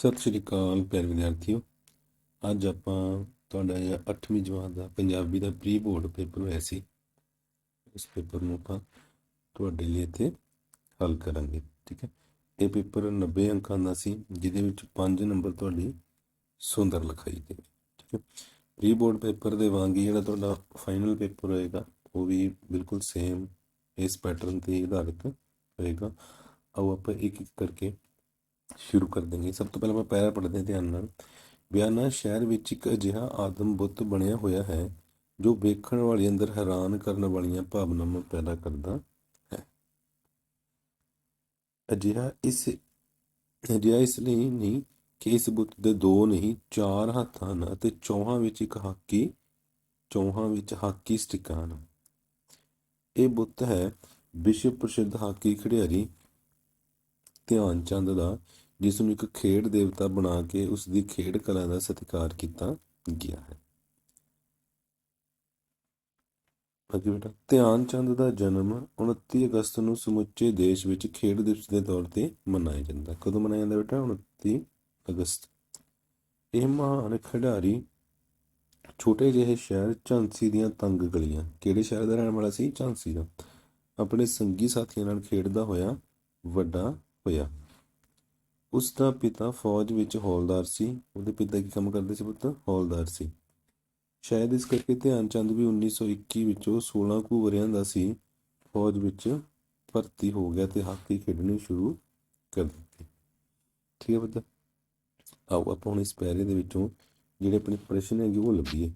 ਸਤਿ ਸ਼੍ਰੀ ਅਕਾਲ ਪਿਆਰੇ ਵਿਦਿਆਰਥੀਓ। ਅੱਜ ਆਪਾਂ ਤੁਹਾਡਾ ਇਹ 8ਵੀਂ ਜਮਾਤ ਦਾ ਪੰਜਾਬੀ ਦਾ ਪ੍ਰੀ ਬੋਰਡ ਪੇਪਰ ਹੋਇਆ ਸੀ। ਇਸ ਪੇਪਰ ਨੂੰ ਆਪਾਂ ਤੁਹਾਡੇ ਲਈ ਇੱਥੇ ਹੱਲ ਕਰਾਂਗੇ, ਠੀਕ ਹੈ? ਇਹ ਪੇਪਰ 90 ਅੰਕਾਂ ਦਾ ਸੀ, ਜਿਹਦੇ ਵਿੱਚ 5 ਨੰਬਰ ਤੁਹਾਡੀ ਸੁੰਦਰ ਲਿਖਾਈ ਦੇ ਠੀਕ ਹੈ? ਪ੍ਰੀ ਬੋਰਡ ਪੇਪਰ ਦੇ ਵਾਂਗ ਹੀ ਜਿਹੜਾ ਤੁਹਾਡਾ ਫਾਈਨਲ ਪੇਪਰ ਹੋਏਗਾ, ਉਹ ਵੀ ਬਿਲਕੁਲ ਸੇਮ ਇਸ ਪੈਟਰਨ ਤੇ ਆਧਾਰਿਤ ਹੋਏਗਾ। ਆਓ ਆਪਾਂ ਇੱਕ ਇੱਕ ਕਰਕੇ ਸ਼ੁਰੂ ਕਰ ਦੇंगे ਸਭ ਤੋਂ ਪਹਿਲਾਂ ਆਪਾਂ ਪੈਰਾ ਪੜ੍ਹਦੇ ਹਾਂ ਧਿਆਨ ਨਾਲ। ਬਿਆਨਾ, ਸ਼ਹਿਰ ਵਿੱਚ ਇੱਕ ਅਜਿਹਾ ਆਦਮ ਬੁੱਤ ਬਣਿਆ ਹੋਇਆ ਹੈ, ਜੋ ਵੇਖਣ ਵਾਲੇ ਅੰਦਰ ਹੈਰਾਨ ਕਰਨ ਵਾਲੀਆਂ ਭਾਵਨਾਵਾਂ ਪੈਦਾ ਕਰਦਾ ਹੈ। ਅਜਿਹਾ ਇਸ ਅਜਿਹਾ ਇਸ ਲਈ ਨਹੀਂ ਕਿ ਇਸ ਬੁੱਤ ਦੇ ਦੋ ਨਹੀਂ, ਚਾਰ ਹੱਥ ਹਨ ਅਤੇ ਚੌਹਾਂ ਵਿੱਚ ਇੱਕ ਹਾਕੀ, ਚੌਹਾਂ ਵਿੱਚ ਹਾਕੀ ਸਟਿਕਾਂ ਹਨ। ਇਹ ਬੁੱਤ ਹੈ ਵਿਸ਼ਵ ਪ੍ਰਸਿੱਧ ਹਾਕੀ ਖਿਡਾਰੀ ਧਿਆਨ ਚੰਦ ਦਾ ਜਿਸ ਨੂੰ ਇੱਕ ਖੇਡ ਦੇਵਤਾ ਬਣਾ ਕੇ ਉਸ ਦੀ ਖੇਡ ਕਲਾ ਦਾ ਸਤਿਕਾਰ ਕੀਤਾ ਗਿਆ ਹੈ। ਅੱਗੇ ਬੇਟਾ, ਧਿਆਨ ਚੰਦ ਦਾ ਜਨਮ 29 ਅਗਸਤ ਨੂੰ ਸਮੁੱਚੇ ਦੇਸ਼ ਵਿੱਚ ਖੇਡ ਦਿਵਸ ਦੇ ਤੌਰ ਤੇ ਮਨਾਇਆ ਜਾਂਦਾ। ਕਦੋਂ ਮਨਾਇਆ ਜਾਂਦਾ ਬੇਟਾ? 29 ਅਗਸਤ। ਇਹ ਮਹਾਨ ਖਿਡਾਰੀ ਛੋਟੇ ਜਿਹੇ ਸ਼ਹਿਰ ਝਾਂਸੀ ਦੀਆਂ ਤੰਗ ਗਲੀਆਂ, ਕਿਹੜੇ ਸ਼ਹਿਰ ਦਾ ਰਹਿਣ ਵਾਲਾ ਸੀ? ਝਾਂਸੀ ਦਾ। ਆਪਣੇ ਸੰਗੀ ਸਾਥੀਆਂ ਨਾਲ ਖੇਡਦਾ ਹੋਇਆ, ਵੱਡਾ ਹੋਇਆ। ਉਸ ਦਾ ਪਿਤਾ ਫੌਜ ਵਿੱਚ ਹੌਲਦਾਰ ਸੀ। ਉਹਦੇ ਪਿਤਾ ਕੀ ਕੰਮ ਕਰਦੇ ਸੀ ਪੁੱਤ? ਹੌਲਦਾਰ ਸੀ। ਸ਼ਾਇਦ ਇਸ ਕਰਕੇ ਧਿਆਨ ਚੰਦ ਵੀ 1921 ਵਿੱਚੋਂ 16 ਕੁ ਵਰਿਆਂ ਦਾ ਸੀ। ਫੌਜ ਵਿੱਚ ਭਰਤੀ ਹੋ ਗਿਆ ਤੇ ਹਾਕੀ ਖੇਡਣੀ ਸ਼ੁਰੂ ਕਰ ਦਿੱਤੀ। ਠੀਕ ਹੈ ਪੁੱਤ? ਆਓ ਆਪਾਂ ਹੁਣ ਇਸ ਪੈਰੇ ਦੇ ਵਿੱਚੋਂ ਜਿਹੜੇ ਆਪਣੇ ਪ੍ਰਸ਼ਨ ਹੈਗੇ ਉਹ ਲੱਭੀਏ।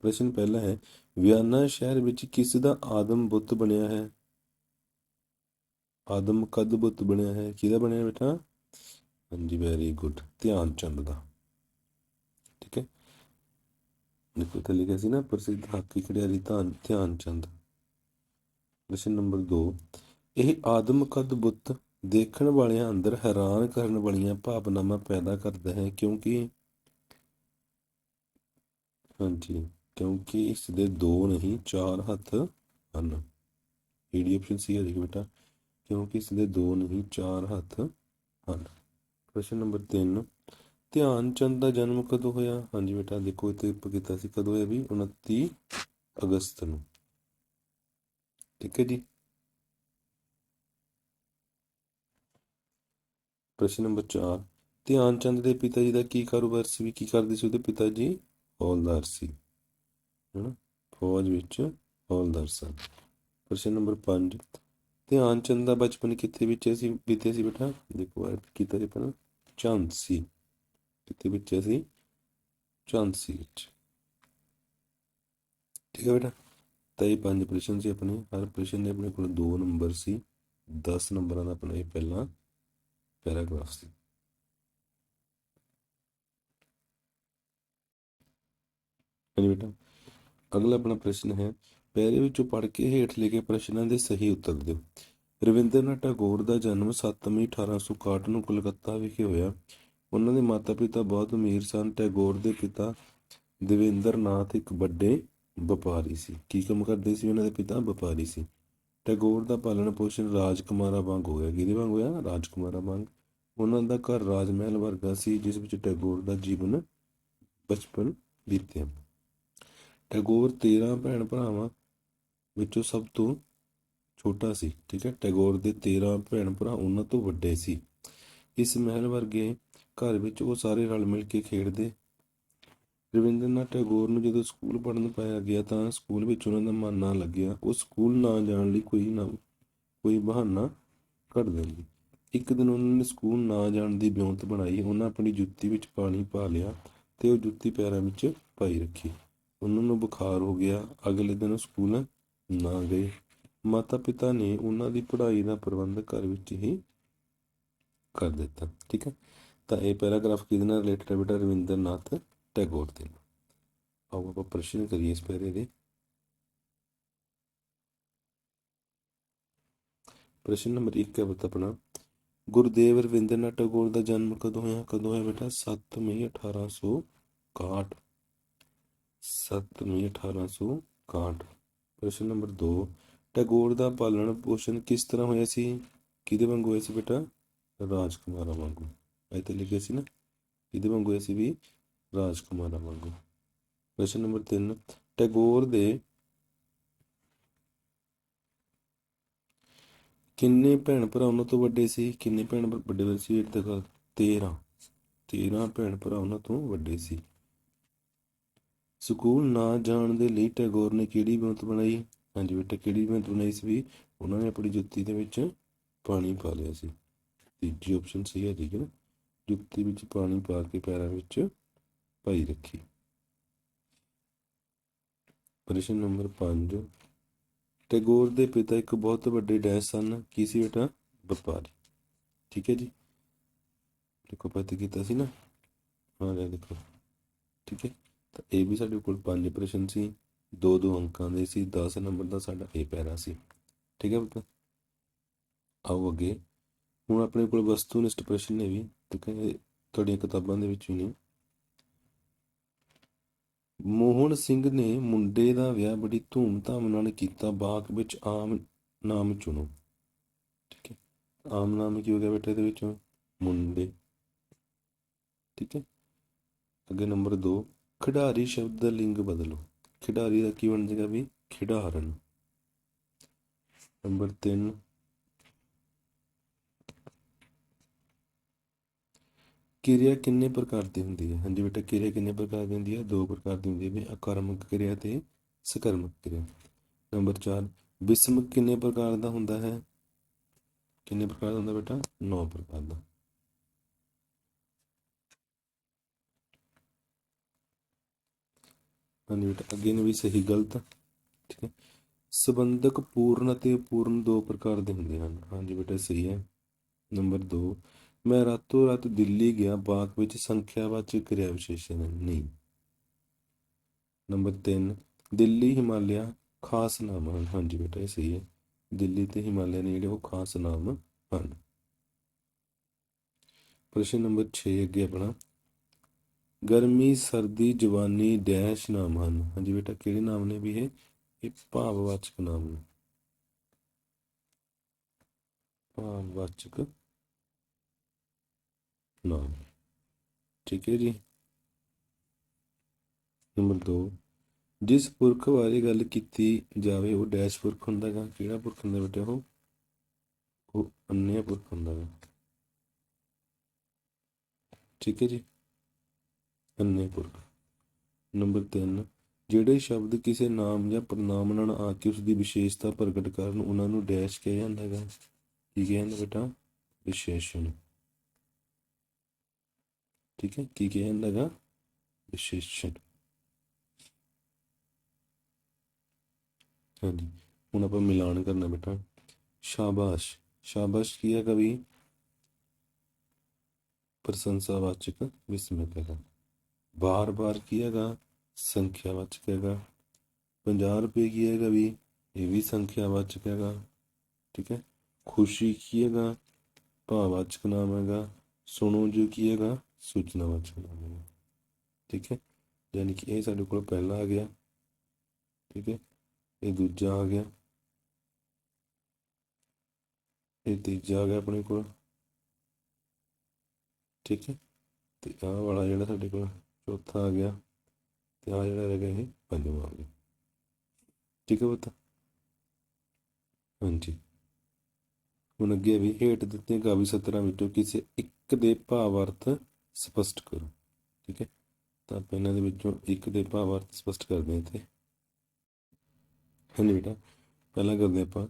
ਪ੍ਰਸ਼ਨ ਪਹਿਲਾ ਹੈ, ਵਿਆਨਾ ਸ਼ਹਿਰ ਵਿੱਚ ਕਿਸ ਦਾ ਆਦਮ ਬੁੱਤ ਬਣਿਆ ਹੈ? ਆਦਮ ਕਦ ਬੁੱਤ ਬਣਿਆ ਹੈ? ਕਿਹਦਾ ਬਣਿਆ ਬੇਟਾ? ਹਾਂਜੀ ਵੈਰੀ ਗੁੱਡ ਧਿਆਨ ਚੰਦ ਦਾ। ਠੀਕ ਹੈ? ਦੇਖੋ ਤੇ ਲਿਖਿਆ ਸੀ ਨਾ, ਪ੍ਰਸਿੱਧ ਹਾਕੀ ਖਿਡਾਰੀ ਧਿਆਨ ਧਿਆਨ ਚੰਦ। ਪ੍ਰਸ਼ਨ ਨੰਬਰ 2 ਇਹ ਆਦਮ ਕਦ ਬੁੱਤ ਦੇਖਣ ਵਾਲਿਆਂ ਅੰਦਰ ਹੈਰਾਨ ਕਰਨ ਵਾਲੀਆਂ ਭਾਵਨਾਵਾਂ ਪੈਦਾ ਕਰਦਾ ਹੈ? ਕਿਉਂਕਿ ਹਾਂਜੀ, ਕਿਉਂਕਿ ਇਸ ਦੇ ਦੋ ਨਹੀਂ, ਚਾਰ ਹੱਥ ਹਨ। ਏਡੀ ਆਪਸ਼ਨ ਸੀ ਹੈ ਜੀ ਬੇਟਾ। ਕਿਉਂਕਿ ਇਸ ਦੇ ਦੋ ਨਹੀਂ, ਚਾਰ ਹੱਥ ਹਨ। ਪ੍ਰਸ਼ਨ ਨੰਬਰ 3 ਧਿਆਨ ਚੰਦ ਦਾ ਜਨਮ ਕਦੋਂ ਹੋਇਆ? ਹਾਂਜੀ ਬੇਟਾ, ਦੇਖੋ ਇੱਥੇ ਕੀਤਾ ਸੀ, ਕਦੋਂ ਹੋਇਆ ਵੀ? 29 ਅਗਸਤ ਨੂੰ। ਠੀਕ ਹੈ ਜੀ। ਪ੍ਰਸ਼ਨ ਨੰਬਰ 4 ਧਿਆਨ ਚੰਦ ਦੇ ਪਿਤਾ ਜੀ ਦਾ ਕੀ ਕਾਰੋਬਾਰ ਸੀ? ਵੀ ਕੀ ਕਰਦੇ ਸੀ ਉਹਦੇ ਪਿਤਾ ਜੀ? ਹੌਲਦਾਰ ਸੀ। ਹਨਾ? ਫੌਜ ਵਿੱਚ ਹੌਲਦਾਰ ਸਨ। ਪ੍ਰਸ਼ਨ ਨੰਬਰ 5 ਧਿਆਨ ਚੰਦ ਦਾ ਬਚਪਨ ਕਿੱਥੇ ਵਿੱਚ ਸੀ ਬੀਤਿਆ ਸੀ ਬੇਟਾ? ਦੇਖੋ, ਇਹ ਕੀਤਾ ਸੀ ਪਹਿਲਾਂ ਝਾਂਸੀ। ਕਿੱਥੇ ਵਿੱਚ ਸੀ ਝਾਂਸੀ ਵਿੱਚ। ਠੀਕ ਹੈ ਬੇਟਾ? ਤਾਂ ਇਹ ਪੰਜ ਪ੍ਰਸ਼ਨ ਸੀ ਆਪਣੇ। ਹਰ ਪ੍ਰਸ਼ਨ ਦੇ ਆਪਣੇ ਕੋਲ 2 ਨੰਬਰ ਸੀ। 10 ਨੰਬਰਾਂ ਦਾ ਆਪਣਾ ਇਹ ਪਹਿਲਾ ਪੈਰਾਗ੍ਰਾਫ ਸੀ। ਹਾਂਜੀ ਬੇਟਾ। ਅਗਲਾ ਆਪਣਾ ਪ੍ਰਸ਼ਨ ਹੈ ਪਹਿਲੇ ਵਿੱਚੋਂ ਪੜ੍ਹ ਕੇ ਹੇਠ ਲਿਖੇ ਪ੍ਰਸ਼ਨਾਂ ਦੇ ਸਹੀ ਉੱਤਰ ਦਿਓ। ਰਵਿੰਦਰਨਾਥ ਟੈਗੋਰ ਦਾ ਜਨਮ 7 ਮਈ 1861 ਨੂੰ ਕਲਕੱਤਾ ਵਿਖੇ ਹੋਇਆ। ਉਹਨਾਂ ਦੇ ਮਾਤਾ-ਪਿਤਾ ਬਹੁਤ ਅਮੀਰ ਸਨ। ਟੈਗੋਰ ਦੇ ਪਿਤਾ ਦੇਵੇਂਦਰਨਾਥ ਇੱਕ ਵੱਡੇ ਵਪਾਰੀ ਸੀ। ਕੀ ਕੰਮ ਕਰਦੇ ਸੀ ਉਹਨਾਂ ਦੇ ਪਿਤਾ? ਵਪਾਰੀ ਸੀ। ਟੈਗੋਰ ਦਾ ਪਾਲਣ ਪੋਸ਼ਣ ਰਾਜਕੁਮਾਰਾਂ ਵਾਂਗ ਹੋਇਆ ਕਿਹਦੇ ਵਾਂਗ ਹੋਇਆ? ਰਾਜਕੁਮਾਰਾ ਵਾਂਗ। ਉਹਨਾਂ ਦਾ ਘਰ ਰਾਜ ਮਹਿਲ ਵਰਗਾ ਸੀ, ਜਿਸ ਵਿੱਚ ਟੈਗੋਰ ਦਾ ਜੀਵਨ ਬਚਪਨ ਬੀਤਿਆ। ਟੈਗੋਰ 13 ਭੈਣ ਭਰਾਵਾਂ ਵਿੱਚੋਂ ਸਭ ਤੋਂ ਛੋਟਾ ਸੀ, ਠੀਕ ਹੈ? ਟੈਗੋਰ ਦੇ 13 ਭੈਣ ਭਰਾ ਉਹਨਾਂ ਤੋਂ ਵੱਡੇ ਸੀ। ਇਸ ਮਹਿਲ ਵਰਗੇ ਘਰ ਵਿੱਚ ਉਹ ਸਾਰੇ ਰਲ ਮਿਲ ਕੇ ਖੇਡਦੇ। ਰਵਿੰਦਰਨਾਥ ਟੈਗੋਰ ਨੂੰ ਜਦੋਂ ਸਕੂਲ ਪੜ੍ਹਨ ਪਾਇਆ ਗਿਆ ਤਾਂ ਸਕੂਲ ਵਿੱਚ ਉਹਨਾਂ ਦਾ ਮਨ ਨਾ ਲੱਗਿਆ। ਉਹ ਸਕੂਲ ਨਾ ਜਾਣ ਲਈ ਕੋਈ ਨਾ, ਕੋਈ ਬਹਾਨਾ ਕੱਢ ਦਿੰਦੀ। ਇੱਕ ਦਿਨ ਉਹਨਾਂ ਨੇ ਸਕੂਲ ਨਾ ਜਾਣ ਦੀ ਬਿਉਂਤ ਬਣਾਈ। ਉਹਨਾਂ ਆਪਣੀ ਜੁੱਤੀ ਵਿੱਚ ਪਾਣੀ ਪਾ ਲਿਆ ਤੇ ਉਹ ਜੁੱਤੀ ਪੈਰਾਂ ਵਿੱਚ ਪਾਈ ਰੱਖੀ। ਉਹਨਾਂ ਨੂੰ ਬੁਖਾਰ ਹੋ ਗਿਆ। ਅਗਲੇ ਦਿਨ ਉਹ ਸਕੂਲ ਨਾ ਗਏ। ਮਾਤਾ ਪਿਤਾ ਨੇ ਉਹਨਾਂ ਦੀ ਪੜ੍ਹਾਈ ਦਾ ਪ੍ਰਬੰਧ ਘਰ ਵਿੱਚ ਹੀ ਕਰ ਦਿੱਤਾ, ਠੀਕ ਹੈ? ਤਾਂ ਇਹ ਪੈਰਾਗ੍ਰਾਫ ਕਿਹਦੇ ਨਾਲ ਰਿਲੇਟਡ ਹੈ ਬੇਟਾ? ਰਵਿੰਦਰ ਨਾਥ ਟੈਗੋਰ ਦੇ ਆਓ ਆਪਾਂ ਪ੍ਰਸ਼ਨ ਕਰੀਏ ਇਸ ਪੈਰੇ ਦੇ। ਪ੍ਰਸ਼ਨ ਨੰਬਰ 1 ਹੈ ਬਤਾ ਆਪਣਾ। ਗੁਰਦੇਵ ਰਵਿੰਦਰ ਨਾਥ ਟੈਗੋਰ ਦਾ ਜਨਮ ਕਦੋਂ ਹੋਇਆ? ਕਦੋਂ ਹੋਇਆ ਬੇਟਾ? 7 ਮਈ 1861 7 ਮਈ 1861 ਪ੍ਰਸ਼ਨ ਨੰਬਰ 2 ਟੈਗੋਰ ਦਾ ਪਾਲਣ ਪੋਸ਼ਣ ਕਿਸ ਤਰ੍ਹਾਂ ਹੋਇਆ ਸੀ? ਕਿਹਦੇ ਵਾਂਗ ਹੋਇਆ ਸੀ ਬੇਟਾ? ਰਾਜਕੁਮਾਰਾਂ ਵਾਂਗੂ। ਇੱਥੇ ਲਿਖਿਆ ਸੀ ਨਾ। ਇਹਦੇ ਵਾਂਗੂ ਸੀ ਵੀ? ਰਾਜਕੁਮਾਰਾਂ ਵਾਂਗੂ। ਪ੍ਰਸ਼ਨ ਨੰਬਰ 3 ਟੈਗੋਰ ਦੇ ਕਿੰਨੇ ਭੈਣ ਭਰਾ ਉਹਨਾਂ ਤੋਂ ਵੱਡੇ ਸੀ? ਕਿੰਨੇ ਭੈਣ ਭਰਾ ਵੱਡੇ ਸੀ? ਇਹ ਤੱਕ 13 13 ਭੈਣ ਭਰਾ ਉਹਨਾਂ ਤੋਂ ਵੱਡੇ ਸੀ। ਸਕੂਲ ਨਾ ਜਾਣ ਦੇ ਲਈ ਟੈਗੋਰ ਨੇ ਕਿਹੜੀ ਵਿਉਂਤ ਬਣਾਈ? ਹਾਂਜੀ ਬੇਟਾ, ਕਿਹੜੀ ਵਿਉਂਤ ਬਣਾਈ ਸੀ ਵੀ ਉਹਨਾਂ ਨੇ ਆਪਣੀ ਜੁੱਤੀ ਦੇ ਵਿੱਚ ਪਾਣੀ ਪਾ ਲਿਆ ਸੀ। ਤੀਜੀ ਆਪਸ਼ਨ ਸਹੀ ਹੈ ਠੀਕ ਹੈ ਜੁੱਤੀ ਵਿੱਚ ਪਾਣੀ ਪਾ ਕੇ ਪੈਰਾਂ ਵਿੱਚ ਪਾਈ ਰੱਖੀ। ਪ੍ਰਸ਼ਨ ਨੰਬਰ 5 ਟੈਗੋਰ ਦੇ ਪਿਤਾ ਇੱਕ ਬਹੁਤ ਵੱਡੇ ਡੈਸ਼ ਸਨ। ਕੀ ਸੀ ਬੇਟਾ? ਵਪਾਰੀ। ਠੀਕ ਹੈ ਜੀ। ਦੇਖੋ, ਪਤਾ ਕੀਤਾ ਸੀ ਨਾ? ਹਾਂ ਦੇਖੋ। ਠੀਕ ਹੈ। ਤਾਂ ਇਹ ਵੀ ਸਾਡੇ ਕੋਲ ਪੰਜ ਪ੍ਰਸ਼ਨ ਸੀ, ਦੋ ਦੋ ਅੰਕਾਂ ਦੇ ਸੀ 10 ਨੰਬਰ ਦਾ ਸਾਡਾ ਇਹ ਪੈਰਾ ਸੀ। ਠੀਕ ਹੈ ਬੇਟਾ ਆਓ ਅੱਗੇ। ਹੁਣ ਆਪਣੇ ਕੋਲ ਵਸਤੂਨਿਸ਼ਟ ਪ੍ਰਸ਼ਨ ਨੇ ਵੀ ਤੇ ਤੁਹਾਡੀਆਂ ਕਿਤਾਬਾਂ ਦੇ ਵਿੱਚ ਵੀ ਨੇ। ਮੋਹਨ ਸਿੰਘ ਨੇ ਮੁੰਡੇ ਦਾ ਵਿਆਹ ਬੜੀ ਧੂਮ-ਧਾਮ ਨਾਲ ਕੀਤਾ, ਬਾਗ ਵਿੱਚ ਆਮ ਨਾਮ ਚੁਣੋ। ਠੀਕ ਹੈ, ਆਮ ਨਾਮ ਕੀ ਹੋ ਗਿਆ ਬੇਟੇ ਦੇ ਵਿੱਚੋਂ? ਮੁੰਡੇ। ਠੀਕ ਹੈ, ਅੱਗੇ ਨੰਬਰ 2 ਖਿਡਾਰੀ ਸ਼ਬਦ ਦਾ ਲਿੰਗ ਬਦਲੋ। ਖਿਡਾਰੀ ਦਾ ਕੀ ਬਣ ਜਾਏਗਾ ਵੀ? ਖਿਡਾਰਨ। ਨੰਬਰ 3 ਕਿਰਿਆ ਕਿੰਨੇ ਪ੍ਰਕਾਰ ਦੀ ਹੁੰਦੀ ਹੈ? ਹਾਂਜੀ ਬੇਟਾ, ਕਿਰਿਆ ਕਿੰਨੇ ਪ੍ਰਕਾਰ ਦੀ ਹੁੰਦੀ ਹੈ? ਦੋ ਪ੍ਰਕਾਰ ਦੀ ਹੁੰਦੀ ਹੈ ਵੀ ਅਕਰਮਕ ਕਿਰਿਆ ਤੇ ਸਕਰਮਕ ਕਿਰਿਆ। ਨੰਬਰ 4 ਵਿਸਮਕ ਕਿੰਨੇ ਪ੍ਰਕਾਰ ਦਾ ਹੁੰਦਾ ਹੈ? ਕਿੰਨੇ ਪ੍ਰਕਾਰ ਦਾ ਹੁੰਦਾ ਬੇਟਾ? 9 ਪ੍ਰਕਾਰ ਦਾ। ਹਾਂਜੀ, ਬੇਟਾ ਵੀ ਸਹੀ ਗਲਤ ਠੀਕ ਹੈ। ਸੰਬੰਧਕ ਪੂਰਨ ਅਤੇ ਅਪੂਰਨ ਦੋ ਪ੍ਰਕਾਰ ਦੇ ਹੁੰਦੇ ਹਨ। ਹਾਂਜੀ ਬੇਟਾ, ਸਹੀ ਹੈ। ਨੰਬਰ 2 ਮੈਂ ਰਾਤੋਂ ਰਾਤ ਦਿੱਲੀ ਗਿਆ, ਬਾਗ ਵਿੱਚ ਸੰਖਿਆਵਾਚਕ ਕਿਰਿਆ ਵਿਸ਼ੇਸ਼ਣ ਨਹੀਂ। ਨੰਬਰ 3 ਦਿੱਲੀ ਹਿਮਾਲਿਆ ਖਾਸ ਨਾਮ ਹਨ। ਹਾਂਜੀ ਬੇਟਾ, ਇਹ ਸਹੀ ਹੈ। ਦਿੱਲੀ ਤੇ ਹਿਮਾਲਿਆ ਨੇ ਜਿਹੜੇ ਉਹ ਖਾਸ ਨਾਮ ਹਨ। ਪ੍ਰਸ਼ਨ ਨੰਬਰ 6 ਅੱਗੇ ਆਪਣਾ। ਗਰਮੀ, ਸਰਦੀ, ਜਵਾਨੀ, ਡੈਸ਼ ਨਾਮ ਹਨ ਹਾਂਜੀ ਬੇਟਾ, ਕਿਹੜੇ ਨਾਮ ਨੇ ਵੀ ਇਹ? ਇਹ ਭਾਵਵਾਚਕ ਨਾਮ ਨੇ। ਭਾਵਵਾਚਕ ਨਾਮ। ਠੀਕ ਹੈ ਜੀ। ਨੰਬਰ 2 ਜਿਸ ਪੁਰਖ ਬਾਰੇ ਗੱਲ ਕੀਤੀ ਜਾਵੇ, ਉਹ ਡੈਸ਼ ਪੁਰਖ ਹੁੰਦਾ ਗਾ। ਕਿਹੜਾ ਪੁਰਖ ਹੁੰਦਾ ਬੇਟਾ ਉਹ? ਉਹ ਅੰਨ੍ਯ ਪੁਰਖ ਹੁੰਦਾ ਗਾ। ਠੀਕ ਹੈ ਜੀ। ਅੰਨ੍ਯ ਨੰਬਰ 3 ਜਿਹੜੇ ਸ਼ਬਦ ਕਿਸੇ ਨਾਮ ਜਾਂ ਪ੍ਰਨਾਮ ਨਾਲ ਆ ਕੇ ਉਸ ਦੀ ਵਿਸ਼ੇਸ਼ਤਾ ਪ੍ਰਗਟ ਕਰਨ, ਉਹਨਾਂ ਨੂੰ ਡੈਸ਼ ਕਿਹਾ ਜਾਂਦਾ ਹੈਗਾ। ਕੀ ਕਿਹਾ ਜਾਂਦਾ ਬੇਟਾ? ਵਿਸ਼ੇਸ਼ਣ। ਠੀਕ ਹੈ? ਕੀ ਕਿਹਾ ਜਾਂਦਾ ਹੈਗਾ? ਵਿਸ਼ੇਸ਼ਣ। ਹਾਂਜੀ, ਹੁਣ ਆਪਾਂ ਮਿਲਾਨ ਕਰਨਾ ਬੇਟਾ। ਸ਼ਾਬਾਸ਼। ਸ਼ਾਬਾਸ਼ ਕੀ ਹੈ ਕਵੀ ਪ੍ਰਸ਼ੰਸਾਵਾਚਕ ਵਿਸਮਿਤ ਹੈਗਾ। ਬਾਰ ਬਾਰ ਕੀ ਹੈਗਾ? ਸੰਖਿਆਵਾਚਕ ਹੈਗਾ। 50 ਰੁਪਏ ਕੀ ਹੈਗਾ ਵੀ? ਇਹ ਵੀ ਸੰਖਿਆਵਾਚਕ ਹੈਗਾ। ਠੀਕ ਹੈ? ਖੁਸ਼ੀ ਕੀ ਹੈਗਾ? ਭਾਵਵਾਚਕ ਨਾਮ ਹੈਗਾ। ਸੁਣੋ ਜੋ ਕੀ ਹੈਗਾ ਸੂਚਨਾਵਾਚਕ ਨਾਮ ਹੈਗਾ। ਠੀਕ ਹੈ? ਯਾਨੀ ਕਿ ਇਹ ਸਾਡੇ ਕੋਲ ਪਹਿਲਾ ਆ ਗਿਆ। ਠੀਕ ਹੈ? ਇਹ ਦੂਜਾ ਆ ਗਿਆ। ਇਹ ਤੀਜਾ ਆ ਗਿਆ ਆਪਣੇ ਕੋਲ। ਠੀਕ ਹੈ? ਤੇ ਆਹ ਵਾਲਾ ਜਿਹੜਾ ਸਾਡੇ ਕੋਲ ਚੌਥਾ ਆ ਗਿਆ ਤੇ ਆ ਜਿਹੜਾ ਰਹਿ ਗਿਆ ਇਹ ਪੰਜਵਾਂ ਆ ਗਿਆ। ਠੀਕ ਹੈ ਬਤਾ ਹਾਂਜੀ। ਹੁਣ ਅੱਗੇ ਵੀ ਹੇਠ ਦਿੱਤੇ ਕਾਵਿ ਸਤਰਾਂ ਵਿੱਚੋਂ ਕਿਸੇ ਇੱਕ ਦੇ ਭਾਵ ਅਰਥ ਸਪਸ਼ਟ ਕਰੋ। ਠੀਕ ਹੈ? ਤਾਂ ਆਪਾਂ ਇਹਨਾਂ ਦੇ ਵਿੱਚੋਂ ਇੱਕ ਦੇ ਭਾਵ ਅਰਥ ਸਪਸ਼ਟ ਕਰਦੇ ਹਾਂ ਇੱਥੇ। ਹਾਂਜੀ ਬੇਟਾ, ਪਹਿਲਾਂ ਕਰਦੇ ਆਪਾਂ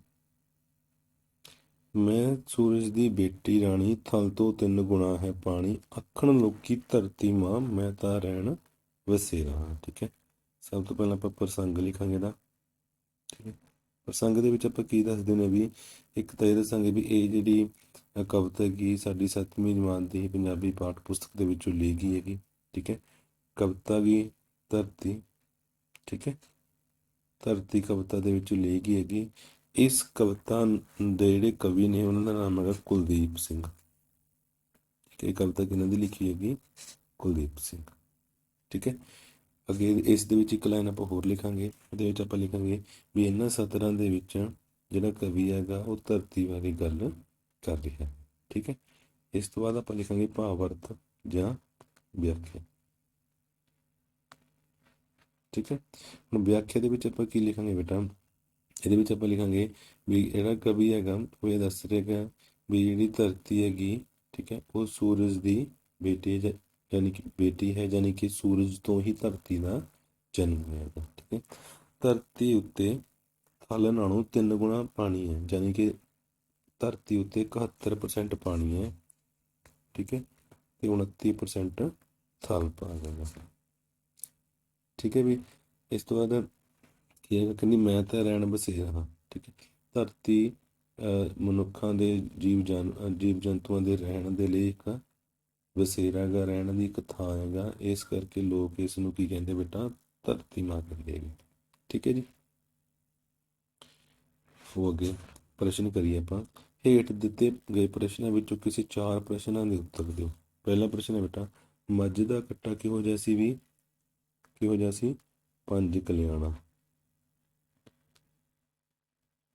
ਮੈਂ ਸੂਰਜ ਦੀ ਬੇਟੀ ਰਾਣੀ, ਥਲ ਤੋਂ ਤਿੰਨ ਗੁਣਾ ਹੈ ਪਾਣੀ ਅੱਖਣ ਲੋਕੀ ਧਰਤੀ ਮਾਂ, ਮੈਂ ਤਾਂ ਰਹਿਣ ਵਸੇਰਾ। ਹਾਂ ਠੀਕ ਹੈ? ਸਭ ਤੋਂ ਪਹਿਲਾਂ ਆਪਾਂ ਪ੍ਰਸੰਗ ਲਿਖਾਂਗੇ ਦਾ ਠੀਕ ਹੈ? ਪ੍ਰਸੰਗ ਦੇ ਵਿੱਚ ਆਪਾਂ ਕੀ ਦੱਸਦੇ ਨੇ ਵੀ, ਇੱਕ ਤਾਂ ਇਹ ਦੱਸਾਂਗੇ ਵੀ ਇਹ ਜਿਹੜੀ ਕਵਿਤਾ ਕੀ ਸਾਡੀ ਸੱਤਵੀਂ ਜਮਾਨ ਦੀ ਪੰਜਾਬੀ ਪਾਠ ਪੁਸਤਕ ਦੇ ਵਿੱਚੋਂ ਲਈ ਗਈ ਹੈਗੀ। ਠੀਕ ਹੈ? ਕਵਿਤਾ ਕੀ ਧਰਤੀ, ਠੀਕ ਹੈ? ਧਰਤੀ ਕਵਿਤਾ ਦੇ ਵਿੱਚ ਲਈ ਗਈ ਹੈਗੀ। ਇਸ ਕਵਿਤਾ ਦੇ ਜਿਹੜੇ ਕਵੀ ਨੇ, ਉਹਨਾਂ ਦਾ ਨਾਮ ਹੈਗਾ ਕੁਲਦੀਪ ਸਿੰਘ। ਠੀਕ ਹੈ ਇਹ ਕਵਿਤਾ ਕਿਹਨਾਂ ਦੀ ਲਿਖੀ ਹੈਗੀ? ਕੁਲਦੀਪ ਸਿੰਘ। ਠੀਕ ਹੈ? ਅੱਗੇ ਇਸ ਦੇ ਵਿੱਚ ਇੱਕ ਲਾਈਨ ਆਪਾਂ ਹੋਰ ਲਿਖਾਂਗੇ। ਉਹਦੇ ਵਿੱਚ ਆਪਾਂ ਲਿਖਾਂਗੇ ਵੀ ਇਹਨਾਂ ਸਤਰਾਂ ਦੇ ਵਿੱਚ ਜਿਹੜਾ ਕਵੀ ਹੈਗਾ, ਉਹ ਧਰਤੀ ਬਾਰੇ ਗੱਲ ਕਰ ਰਿਹਾ ਹੈ। ਠੀਕ ਹੈ? ਇਸ ਤੋਂ ਬਾਅਦ ਆਪਾਂ ਲਿਖਾਂਗੇ ਭਾਵ ਅਰਥ ਜਾਂ ਵਿਆਖਿਆ। ਠੀਕ ਹੈ? ਹੁਣ ਵਿਆਖਿਆ ਦੇ ਵਿੱਚ ਆਪਾਂ ਕੀ ਲਿਖਾਂਗੇ ਬੇਟਾ? ਇਹਦੇ ਵਿੱਚ ਆਪਾਂ ਲਿਖਾਂਗੇ ਵੀ ਜਿਹੜਾ ਕਵੀ ਹੈਗਾ, ਉਹ ਇਹ ਦੱਸ ਰਿਹਾ ਵੀ ਜਿਹੜੀ ਧਰਤੀ ਹੈਗੀ, ਠੀਕ ਹੈ, ਉਹ ਸੂਰਜ ਦੀ ਬੇਟੀ ਹੈ ਯਾਨੀ ਕਿ ਬੇਟੀ ਹੈ, ਯਾਨੀ ਕਿ ਸੂਰਜ ਤੋਂ ਹੀ ਧਰਤੀ ਦਾ ਜਨਮ ਹੋਇਆ ਹੈਗਾ, ਠੀਕ ਹੈ। ਧਰਤੀ ਉੱਤੇ ਥਲ ਨਾਲੋਂ ਤਿੰਨ ਗੁਣਾ ਪਾਣੀ ਹੈ, ਯਾਨੀ ਕਿ ਧਰਤੀ ਉੱਤੇ 71% ਪਾਣੀ ਹੈ, ਠੀਕ ਹੈ, ਤੇ 29% ਥਲ ਭਾਗ ਹੈ ਠੀਕ ਹੈ ਵੀ ਇਸ ਤੋਂ ਬਾਅਦ ਕੀ ਹੈਗਾ ਕਹਿੰਦੀ ਮੈਂ ਤਾਂ ਰਹਿਣ ਬਸੇਰਾ ਹਾਂ ਠੀਕ ਹੈ। ਧਰਤੀ ਅਹ, ਮਨੁੱਖਾਂ ਦੇ ਜੀਵ ਜਨ ਜੀਵ ਜੰਤੂਆਂ ਦੇ ਰਹਿਣ ਦੇ ਲਈ ਇੱਕ ਬਸੇਰਾ ਗਾ ਰਹਿਣ ਦੀ ਇੱਕ ਥਾਂ ਹੈਗਾ। ਇਸ ਕਰਕੇ ਲੋਕ ਇਸ ਨੂੰ ਕੀ ਕਹਿੰਦੇ ਬੇਟਾ? ਧਰਤੀ ਮਾਂ ਕਹਿੰਦੇ ਹੈਗੇ। ਠੀਕ ਹੈ ਜੀ। ਉਹ ਅੱਗੇ ਪ੍ਰਸ਼ਨ ਕਰੀਏ ਆਪਾਂ। ਹੇਠ ਦਿੱਤੇ ਗਏ ਪ੍ਰਸ਼ਨਾਂ ਵਿੱਚੋਂ ਕਿਸੇ ਚਾਰ ਪ੍ਰਸ਼ਨਾਂ ਦੇ ਉੱਤਰ ਦਿਓ। ਪਹਿਲਾ ਪ੍ਰਸ਼ਨ ਹੈ ਬੇਟਾ ਮੱਝ ਦਾ ਕੱਟਾ ਕਿਹੋ ਜਿਹਾ ਸੀ ਵੀ? ਕਿਹੋ ਜਿਹਾ ਸੀ? ਪੰਜ ਕਲਿਆਣਾ।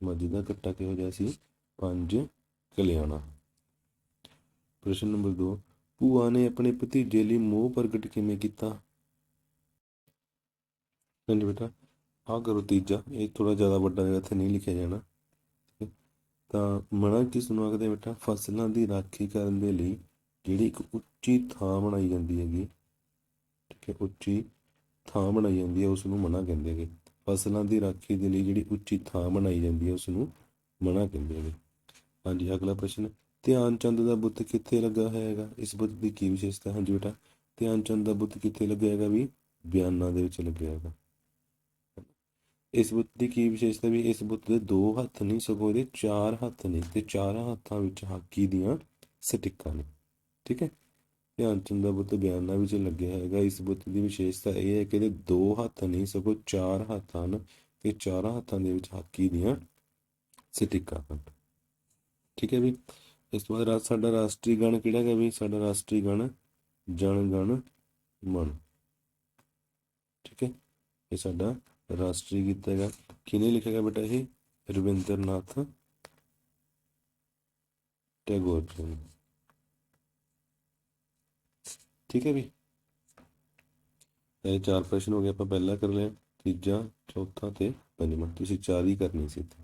ਮੱਝ ਦਾ ਕੱਟਾ ਕਿਹੋ ਜਿਹਾ ਸੀ। ਪੰਜ, ਕਲਿਆਣਾ। ਪ੍ਰਸ਼ਨ ਨੰਬਰ 2 ਭੂਆ ਨੇ ਆਪਣੇ ਭਤੀਜੇ ਲਈ ਮੋਹ ਪ੍ਰਗਟ ਕਿਵੇਂ ਕੀਤਾ? ਹਾਂਜੀ ਬੇਟਾ, ਆਹ ਕਰੋ ਤੀਜਾ, ਇਹ ਥੋੜਾ ਜ਼ਿਆਦਾ ਵੱਡਾ ਹੈ, ਇੱਥੇ ਨਹੀਂ ਲਿਖਿਆ ਜਾਣਾ। ਤਾਂ ਮਣਾ ਕਿਸ ਨੂੰ ਆਖਦੇ ਬੇਟਾ? ਫਸਲਾਂ ਦੀ ਰਾਖੀ ਕਰਨ ਦੇ ਲਈ ਜਿਹੜੀ ਇੱਕ ਉੱਚੀ ਥਾਂ ਬਣਾਈ ਜਾਂਦੀ ਹੈਗੀ, ਠੀਕ ਹੈ, ਉੱਚੀ ਥਾਂ ਬਣਾਈ ਜਾਂਦੀ ਹੈ, ਉਸ ਨੂੰ ਮਣਾ ਕਹਿੰਦੇ ਹੈਗੇ। ਫਸਲਾਂ ਦੀ ਰਾਖੀ ਦੇ ਲਈ ਜਿਹੜੀ ਉੱਚੀ ਥਾਂ ਬਣਾਈ ਜਾਂਦੀ ਹੈ ਉਸ ਨੂੰ ਮਣਾ ਕਹਿੰਦੇ ਹੈਗੇ ਹਾਂਜੀ, ਅਗਲਾ ਪ੍ਰਸ਼ਨ ਧਿਆਨ ਚੰਦ ਦਾ ਬੁੱਤ ਕਿੱਥੇ ਲੱਗਾ ਹੈਗਾ ਇਸ ਬੁੱਤ ਦੀ ਕੀ ਵਿਸ਼ੇਸ਼ਤਾ ਹਾਂਜੀ ਬੇਟਾ ਧਿਆਨ ਚੰਦ ਦਾ ਬੁੱਤ ਕਿੱਥੇ ਲੱਗਿਆ ਹੈਗਾ ਵੀ ਬਿਆਨਾਂ ਦੇ ਵਿੱਚ ਲੱਗਿਆ ਹੈਗਾ ਇਸ ਬੁੱਤ ਦੀ ਕੀ ਵਿਸ਼ੇਸ਼ਤਾ ਵੀ ਇਸ ਬੁੱਤ ਦੇ ਦੋ ਹੱਥ ਨਹੀਂ ਸਗੋਂ ਇਹਦੇ ਚਾਰ ਹੱਥ ਨੇ ਤੇ ਚਾਰਾਂ ਹੱਥਾਂ ਵਿੱਚ ਹਾਕੀ ਦੀਆਂ ਸਟਿੱਕਾਂ ਨੇ। ਠੀਕ ਹੈ? ਧਿਆਨ ਚੰਦ ਦਾ ਬੁੱਤ ਬਿਆਨਾਂ ਵਿੱਚ ਲੱਗਿਆ ਹੈਗਾ, ਇਸ ਬੁੱਤ ਦੀ ਵਿਸ਼ੇਸ਼ਤਾ ਇਹ ਹੈ ਕਿ ਇਹਦੇ ਦੋ ਹੱਥ ਨਹੀਂ ਸਗੋਂ ਚਾਰ ਹੱਥ ਹਨ ਤੇ ਚਾਰਾਂ ਹੱਥਾਂ ਦੇ ਵਿੱਚ ਹਾਕੀ ਦੀਆਂ ਸਟਿੱਕਾਂ ਹਨ। ਠੀਕ ਹੈ ਵੀ? ਇਸ ਤੋਂ ਬਾਅਦ ਸਾਡਾ ਰਾਸ਼ਟਰੀ ਗਾਣ ਕਿਹੜਾ ਹੈਗਾ ਵੀ? ਸਾਡਾ ਰਾਸ਼ਟਰੀ ਗਾਣ ਜਨ ਗਣ ਮਨ। ਠੀਕ ਹੈ? ਇਹ ਸਾਡਾ ਰਾਸ਼ਟਰੀ ਗੀਤ ਹੈਗਾ। ਕਿਹਨੇ ਲਿਖਿਆ ਬੇਟਾ ਇਹ? ਰਵਿੰਦਰਨਾਥ ਟੈਗੋਰ ਜੀ ਠੀਕ ਹੈ ਵੀ? ਇਹ ਚਾਰ ਪ੍ਰਸ਼ਨ ਹੋ ਗਏ, ਆਪਾਂ ਪਹਿਲਾ ਕਰ ਲਿਆ, ਤੀਜਾ, ਚੌਥਾ ਤੇ ਪੰਜਵਾਂ। ਤੁਸੀਂ ਚਾਰ ਹੀ ਕਰਨੀ ਸੀ ਇੱਥੇ।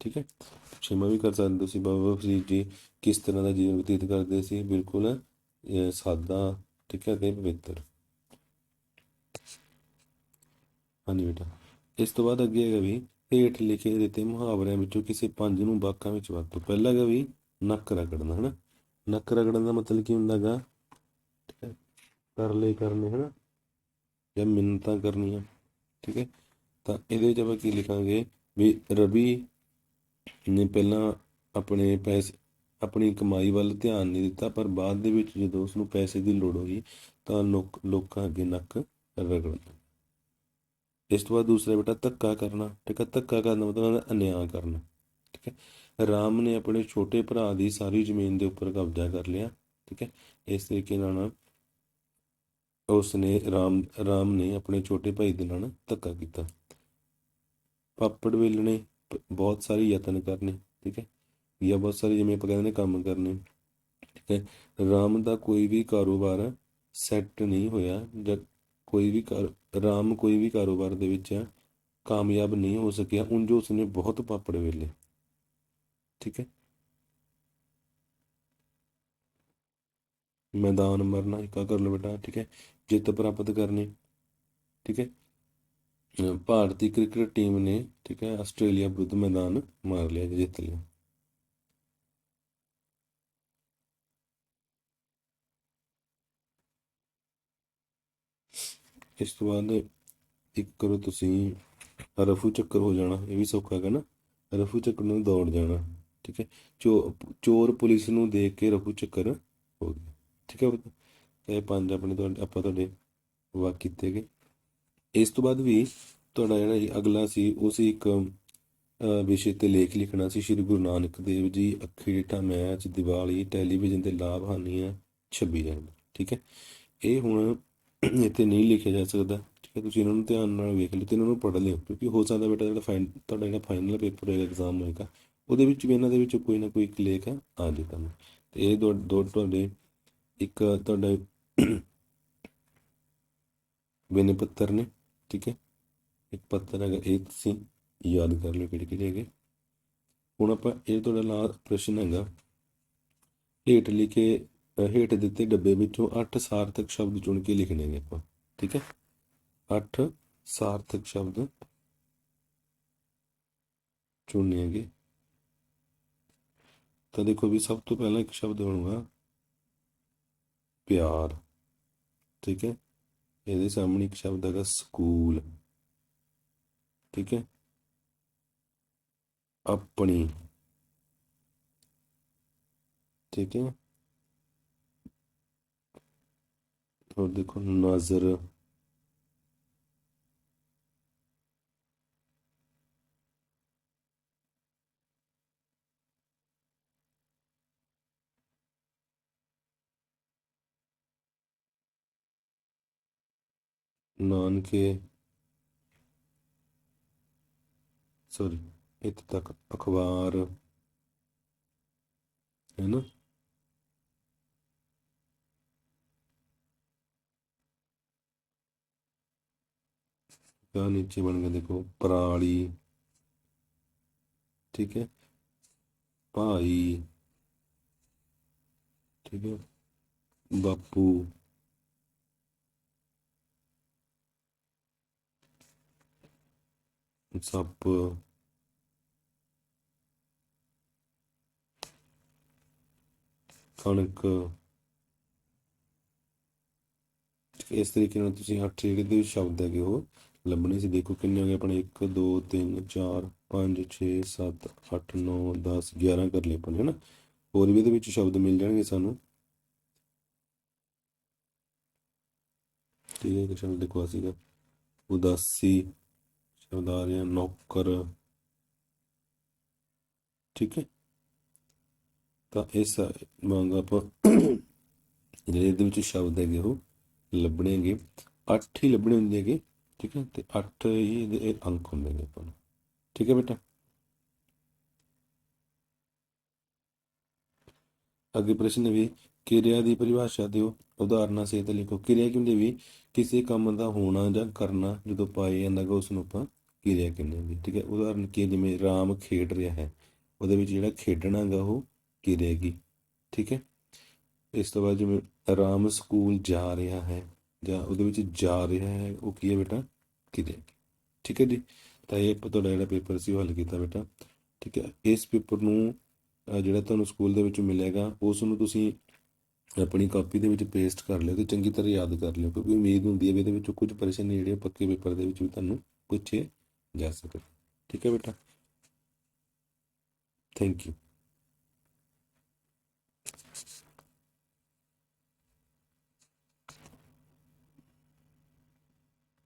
ਠੀਕ ਹੈ? ਛੇਵਾਂ ਵੀ ਕਰ ਸਕਦੇ ਤੁਸੀਂ ਬਾਬਾ ਫਰੀਦ ਜੀ। ਕਿਸ ਤਰ੍ਹਾਂ ਦਾ ਜੀਵਨ ਬਤੀਤ ਕਰਦੇ ਸੀ? ਬਿਲਕੁਲ ਸਾਦਾ, ਠੀਕ ਹੈ, ਤੇ ਪਵਿੱਤਰ। ਹਾਂਜੀ ਬੇਟਾ। ਇਸ ਤੋਂ ਬਾਅਦ ਅੱਗੇ ਹੈਗਾ ਵੀ, ਹੇਠ ਲਿਖੇ ਦਿੱਤੇ ਮੁਹਾਵਰਿਆਂ ਵਿੱਚੋਂ ਕਿਸੇ ਪੰਜ ਨੂੰ ਵਾਕਾਂ ਵਿੱਚ ਵਰਤੋ। ਪਹਿਲਾ ਹੈਗਾ ਵੀ, ਨੱਕ ਰਗੜਨਾ, ਹਨਾ? ਨੱਕ ਰਗੜਨ ਦਾ ਮਤਲਬ ਕੀ ਹੁੰਦਾ ਹੈਗਾ? ਤਰਲੇ ਕਰਨੇ, ਹਨਾ? ਜਾਂ ਮਿੰਨਤਾਂ ਕਰਨੀਆਂ, ਠੀਕ ਹੈ? ਤਾਂ ਇਹਦੇ ਵਿੱਚ ਆਪਾਂ ਕੀ ਲਿਖਾਂਗੇ? ਵੀ ਰਵੀ ਨੇ ਪਹਿਲਾਂ ਆਪਣੇ ਪੈਸੇ, ਆਪਣੀ ਕਮਾਈ ਵੱਲ ਧਿਆਨ ਨਹੀਂ ਦਿੱਤਾ, ਪਰ ਬਾਅਦ ਦੇ ਵਿੱਚ ਜਦੋਂ ਉਸ ਨੂੰ ਪੈਸੇ ਦੀ ਲੋੜ ਹੋਈ, ਤਾਂ ਲੋਕਾਂ ਅੱਗੇ ਨੱਕ ਰਗੜਨਾ ਇਸ ਤੋਂ ਬਾਅਦ ਦੂਸਰਾ ਬੇਟਾ, ਧੱਕਾ ਕਰਨਾ, ਠੀਕ ਹੈ? ਧੱਕਾ ਕਰਨ ਦਾ ਮਤਲਬ ਅਨਿਆਂ ਕਰਨਾ, ਠੀਕ ਹੈ? ਰਾਮ ਨੇ ਆਪਣੇ ਛੋਟੇ ਭਰਾ ਦੀ ਸਾਰੀ ਜ਼ਮੀਨ ਦੇ ਉੱਪਰ ਕਬਜ਼ਾ ਕਰ ਲਿਆ, ਠੀਕ ਹੈ? ਇਸ ਤਰੀਕੇ ਨਾਲ ਉਸ ਨੇ ਰਾਮ ਰਾਮ ਨੇ ਆਪਣੇ ਛੋਟੇ ਭਾਈ ਦੇ ਨਾਲ ਧੱਕਾ ਕੀਤਾ। ਪਾਪੜ ਵੇਲਣੇ ਬਹੁਤ ਸਾਰੇ ਯਤਨ ਕਰਨੇ, ਠੀਕ ਹੈ? ਜਾਂ ਬਹੁਤ ਸਾਰੇ ਜਿਵੇਂ ਆਪਾਂ ਕਹਿੰਦੇ ਨੇ ਕੰਮ ਕਰਨੇ, ਠੀਕ ਹੈ? ਰਾਮ ਦਾ ਕੋਈ ਵੀ ਕਾਰੋਬਾਰ ਸੈੱਟ ਨਹੀਂ ਹੋਇਆ ਜਾਂ ਕੋਈ ਵੀ ਕਾਰ, ਰਾਮ ਕੋਈ ਵੀ ਕਾਰੋਬਾਰ ਦੇ ਵਿੱਚ ਕਾਮਯਾਬ ਨਹੀਂ ਹੋ ਸਕਿਆ, ਉਂਝ ਉਸਨੇ ਬਹੁਤ ਪਾਪੜ ਵੇਲੇ, ਠੀਕ ਹੈ? ਮੈਦਾਨ ਮਰਨਾ ਇੱਕਾ ਕਰ ਲਓ ਠੀਕ ਹੈ ਜਿੱਤ ਪ੍ਰਾਪਤ ਕਰਨੀ ਠੀਕ ਹੈ ਭਾਰਤੀ ਕ੍ਰਿਕਟ ਟੀਮ ਨੇ ਠੀਕ ਹੈ ਆਸਟ੍ਰੇਲੀਆ ਵਿਰੁੱਧ ਮੈਦਾਨ ਮਾਰ ਲਿਆ ਜਿੱਤ ਲਿਆ ਇਸ ਤੋਂ ਬਾਅਦ ਇੱਕ ਕਰੋ ਤੁਸੀਂ ਰਫੂ ਚੱਕਰ ਹੋ ਜਾਣਾ ਇਹ ਵੀ ਸੌਖਾ ਹੈਗਾ ਨਾ ਰਫੂ ਚੱਕਰ ਨੂੰ ਦੌੜ ਜਾਣਾ ਠੀਕ ਹੈ ਚੋ ਚੋਰ ਪੁਲਿਸ ਨੂੰ ਦੇਖ ਕੇ ਰਫੂ ਚੱਕਰ ਹੋ ਗਿਆ ਠੀਕ ਹੈ ਇਹ ਪੰਜ ਆਪਣੇ ਤੁਹਾਡੇ, ਆਪਾਂ ਤੁਹਾਡੇ ਵਾਕ ਕੀਤੇ ਗਏ। ਇਸ ਤੋਂ ਬਾਅਦ ਵੀ ਤੁਹਾਡਾ ਜਿਹੜਾ ਇਹ ਅਗਲਾ ਸੀ, ਉਹ ਸੀ ਇੱਕ ਵਿਸ਼ੇ ਤੇ ਲੇਖ ਲਿਖਣਾ ਸੀ ਸ਼੍ਰੀ ਗੁਰੂ ਨਾਨਕ ਦੇਵ ਜੀ ਅੱਖੀ ਡੇਟਾ ਮੈਚ, ਦੀਵਾਲੀ, ਟੈਲੀਵਿਜ਼ਨ ਦੇ ਲਾਭ ਹਾਨੀਆਂ 26 ਜਨਵਰੀ ਠੀਕ ਹੈ? ਇਹ ਹੁਣ ਇੱਥੇ ਨਹੀਂ ਲਿਖਿਆ ਜਾ ਸਕਦਾ, ਠੀਕ ਹੈ? ਤੁਸੀਂ ਇਹਨਾਂ ਨੂੰ ਧਿਆਨ ਨਾਲ ਵੇਖ ਲਿਓ ਤੇ ਇਹਨਾਂ ਨੂੰ ਪੜ੍ਹ ਲਿਓ, ਕਿਉਂਕਿ ਹੋ ਸਕਦਾ ਬੇਟਾ ਜਿਹੜਾ ਫਾਈਨ, ਤੁਹਾਡਾ ਜਿਹੜਾ ਫਾਈਨਲ ਪੇਪਰ ਹੋਏਗਾ ਐਗਜ਼ਾਮ ਹੋਏਗਾ, ਉਹਦੇ ਵਿੱਚ ਵੀ ਇਹਨਾਂ ਦੇ ਵਿੱਚ ਕੋਈ ਨਾ ਕੋਈ ਇੱਕ ਲੇਖ ਆ ਜੇ ਤੁਹਾਨੂੰ। ਤੇ ਇਹ ਦੋ ਦੋ ਤੁਹਾਡੇ ਇੱਕ ਤੁਹਾਡਾ ਬਿਨ ਪੱਤਰ ਨੇ, ਠੀਕ ਹੈ? ਇੱਕ ਪੱਤਰ ਹੈਗਾ ਇਹ ਤੁਸੀਂ ਯਾਦ ਕਰ ਲਓ ਕਿਹੜੇ ਕਿਹੜੇ ਹੈਗੇ। ਹੁਣ ਆਪਾਂ ਇਹ ਤੁਹਾਡਾ ਲਾਸਟ ਪ੍ਰਸ਼ਨ ਹੈਗਾ। ਹੇਠ ਲਿਖੇ, ਹੇਠ ਦਿੱਤੇ ਡੱਬੇ ਵਿੱਚੋਂ 8 ਸਾਰਥਕ ਸ਼ਬਦ ਚੁਣ ਕੇ ਲਿਖਣੇ ਨੇ ਆਪਾਂ, ਠੀਕ ਹੈ? 8 ਸਾਰਥਕ ਸ਼ਬਦ ਚੁਣਨੇ ਹੈਗੇ। ਤਾਂ ਦੇਖੋ ਵੀ ਸਭ ਤੋਂ ਪਹਿਲਾਂ ਇੱਕ ਸ਼ਬਦ ਬਣੂਗਾ। ਪਿਆਰ ਠੀਕ ਹੈ ਇਹਦੇ ਸਾਹਮਣੇ ਇੱਕ ਸ਼ਬਦ ਹੈਗਾ ਸਕੂਲ ਠੀਕ ਹੈ ਆਪਣੀ ਠੀਕ ਹੈ और देखो नजर ਨਾਨਕੇ ਸੋਰੀ ਇੱਥੇ ਤੱਕ ਅਖਬਾਰ ਹੈ ਨਾ ਦਾ ਨੀਚੇ ਬਣ ਗਿਆ ਦੇਖੋ ਪਰਾਲੀ ਠੀਕ ਹੈ ਭਾਈ ਠੀਕ ਹੈ ਬਾਪੂ सप ਕਣਕ ਇਸ ਤਰੀਕੇ ਨਾਲ ਤੁਸੀਂ ਅੱਠ ਜਿਹੜੇ ਦੇ ਸ਼ਬਦ ਹੈਗੇ ਉਹ ਲੱਭਣੇ ਸੀ। ਦੇਖੋ ਕਿੰਨੇ ਹੋ ਗਏ ਆਪਣੇ। 1 2 3 4 5 6 7 8 9 10 11 ਕਰ ਲਏ ਆਪਾਂ ਨੇ, ਹਨਾ? ਹੋਰ ਵੀ ਇਹਦੇ ਵਿੱਚ ਸ਼ਬਦ ਮਿਲ ਜਾਣਗੇ ਸਾਨੂੰ। ਠੀਕ ਹੈ, ਇੱਕ ਸ਼ਬਦ ਦੇਖੋ ਆ ਸੀਗਾ। ਉਦਾਸੀ। ਸ਼ਬਦ ਆ ਰਿਹਾ ਨੌਕਰ। ਠੀਕ ਹੈ। ਤਾਂ ਇਸ ਵਾਂਗ ਆਪਾਂ ਜਿਹੜੇ ਇਹਦੇ ਵਿੱਚ ਸ਼ਬਦ ਹੈਗੇ ਉਹ ਲੱਭਣੇਗੇ। ਅੱਠ ਹੀ ਲੱਭਣੇ ਹੁੰਦੇ ਹੈਗੇ, ਠੀਕ ਹੈ। ਤੇ ਅੱਠ ਹੀ ਇਹਦੇ ਅੰਕ ਹੁੰਦੇ ਨੇ ਆਪਾਂ ਨੂੰ। ਠੀਕ ਹੈ ਬੇਟਾ। ਅੱਗੇ ਪ੍ਰਸ਼ਨ ਵੀ, ਕਿਰਿਆ ਦੀ ਪਰਿਭਾਸ਼ਾ ਦਿਓ, ਉਦਾਹਰਨਾਂ ਸਹਿਤ ਲਿਖੋ। ਕਿਰਿਆ ਕਹਿੰਦੇ ਵੀ, ਕਿਸੇ ਕੰਮ ਦਾ ਹੋਣਾ ਜਾਂ ਕਰਨਾ ਜਦੋਂ ਪਾਏ ਜਾਂਦਾ ਗਾ ਉਸ ਨੂੰ ਆਪਾਂ ਕਿਰਿਆ ਕਹਿੰਦੇ ਹਾਂ ਜੀ ਠੀਕ ਹੈ, ਉਦਾਹਰਨ ਕੀ ਜਿਵੇਂ ਰਾਮ ਖੇਡ ਰਿਹਾ ਹੈ, ਉਹਦੇ ਵਿੱਚ ਜਿਹੜਾ ਖੇਡਣਾ ਗਾ ਉਹ ਕਿਰਿਆ ਹੈਗੀ। ਠੀਕ ਹੈ, ਇਸ ਤੋਂ ਬਾਅਦ ਜਿਵੇਂ ਰਾਮ ਸਕੂਲ ਜਾ ਰਿਹਾ ਹੈ ਜਾਂ ਉਹਦੇ ਵਿੱਚ ਜਾ ਰਿਹਾ ਹੈ, ਉਹ ਕੀ ਹੈ ਬੇਟਾ? ਕਿਰਿਆ ਠੀਕ ਹੈ ਜੀ, ਤਾਂ ਇਹ ਤੁਹਾਡਾ ਜਿਹੜਾ ਪੇਪਰ ਸੀ ਉਹ ਹੱਲ ਕੀਤਾ ਬੇਟਾ। ਠੀਕ ਹੈ, ਇਸ ਪੇਪਰ ਨੂੰ ਜਿਹੜਾ ਤੁਹਾਨੂੰ ਸਕੂਲ ਦੇ ਵਿੱਚ ਮਿਲੇਗਾ, ਉਸ ਨੂੰ ਤੁਸੀਂ ਆਪਣੀ ਕਾਪੀ ਦੇ ਵਿੱਚ ਪੇਸਟ ਕਰ ਲਿਓ ਤੇ ਚੰਗੀ ਤਰ੍ਹਾਂ ਯਾਦ ਕਰ ਲਿਓ, ਕਿਉਂਕਿ ਉਮੀਦ ਹੁੰਦੀ ਹੈ ਵੀ ਇਹਦੇ ਵਿੱਚੋਂ ਕੁਝ ਪਰੇਸ਼ਾਨੀ ਨੇ ਪੱਕੇ ਪੇਪਰ ਦੇ ਵਿੱਚ ਵੀ ਤੁਹਾਨੂੰ ਪੁੱਛੇ ਜਾ ਸਕਦੇ। ਠੀਕ ਹੈ ਬੇਟਾ। Thank you